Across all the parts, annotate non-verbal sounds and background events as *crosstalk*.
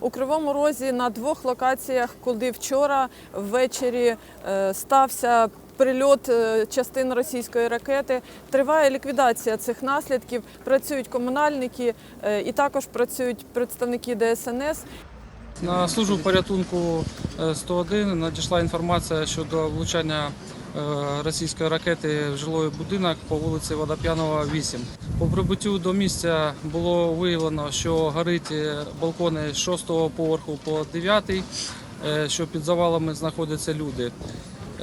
У Кривому Розі на двох локаціях, куди вчора ввечері е, стався прильот е, частин російської ракети. Триває ліквідація цих наслідків. Працюють комунальники е, і також працюють представники ДСНС. На службу порятунку е, 101 надійшла інформація щодо влучання російської ракети в жилий будинок по вулиці Водоп'янова, 8. По прибуттю до місця було виявлено, що горить е, балкони з 6 поверху по 9, е, що під завалами знаходяться люди.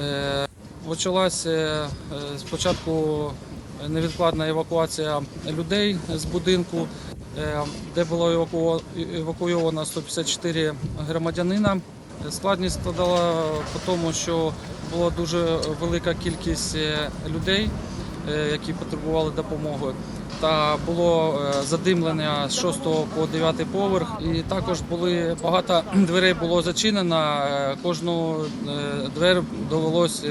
Е, Почалася е, спочатку невідкладна евакуація людей з будинку, е, де було еваку- евакуйовано 154 громадянина. Складність складала по тому, що була дуже велика кількість е, людей, е, які потребували допомоги. Та було е, задимлення з 6 по 9 поверх, і також були багато *clears throat* дверей було зачинено. Кожну двері довелось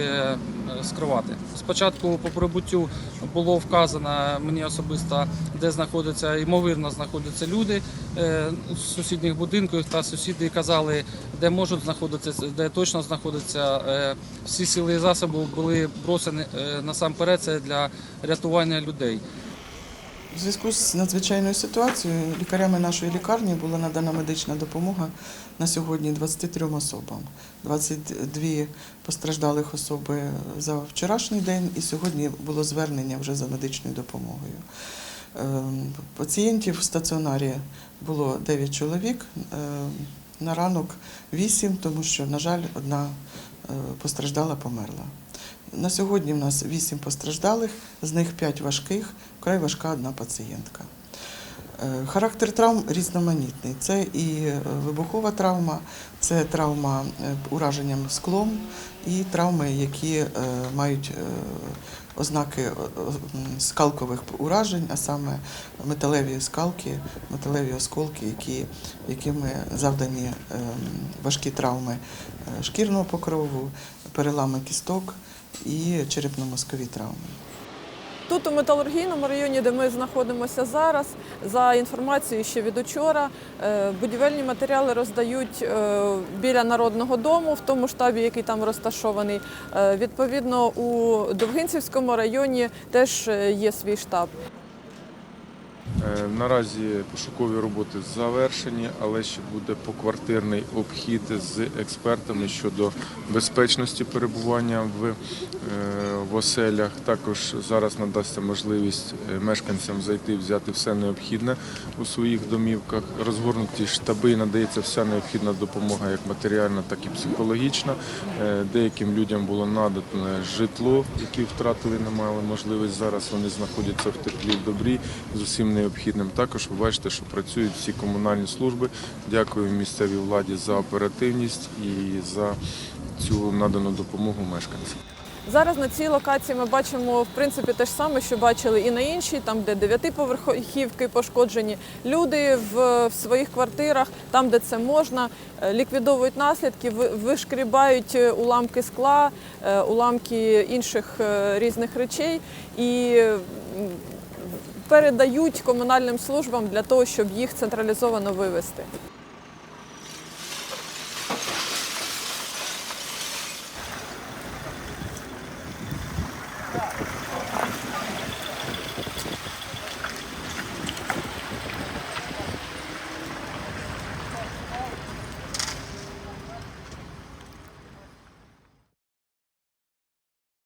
скривати. Спочатку по прибуттю було вказано мені особисто, де знаходяться ймовірно знаходяться люди е, з сусідніх будинків. Та сусіди казали, де можуть знаходитися, де точно знаходяться. Е, Всі сили і засоби були бросені е, насамперед це для рятування людей. У зв'язку з надзвичайною ситуацією лікарями нашої лікарні була надана медична допомога на сьогодні 23 особам. 22 постраждалих особи за вчорашній день, і сьогодні було звернення вже за медичною допомогою. Ем, Пацієнтів в стаціонарі було 9 чоловік, ем, на ранок 8, тому що, на жаль, одна е, постраждала померла. На сьогодні в нас 8 постраждалих, з них 5 важких, вкрай важка одна пацієнтка. Е, Характер травм різноманітний. Це і е, вибухова травма, це травма е, ураженням склом, і травми, які мають ознаки скалкових уражень, а саме металеві скалки, металеві осколки, які, якими завдані е, важкі травми шкірного покрову, перелами кісток і черепно-мозкові травми. Тут у металургійному районі, де ми знаходимося зараз, за інформацією ще від учора, е, будівельні матеріали роздають е, біля народного дому, в тому штабі, який там розташований. Е, Відповідно, у Довгинцівському районі теж є свій штаб. Е, Наразі пошукові роботи завершені, але ще буде поквартирний обхід з експертами щодо безпечності перебування в, е, в оселях. Також зараз надасться можливість е, мешканцям зайти, взяти все необхідне у своїх домівках. Розгорнуті штаби надається вся необхідна допомога, як матеріальна, так і психологічна. Деяким людям було надане житло, які втратили, не мали можливість. Зараз вони знаходяться в теплі, в добрі з усім необхідним. Також ви бачите, що працюють всі комунальні служби. Дякую місцевій владі за оперативність і за цю надану допомогу мешканцям. Зараз на цій локації ми бачимо в принципі те ж саме, що бачили і на іншій, там де дев'ятиповерхівки пошкоджені. Люди в, в своїх квартирах, там де це можна, е, ліквідовують наслідки, вишкрібають е, уламки скла, е, уламки інших різних речей і передають комунальним службам для того, щоб їх централізовано вивезти.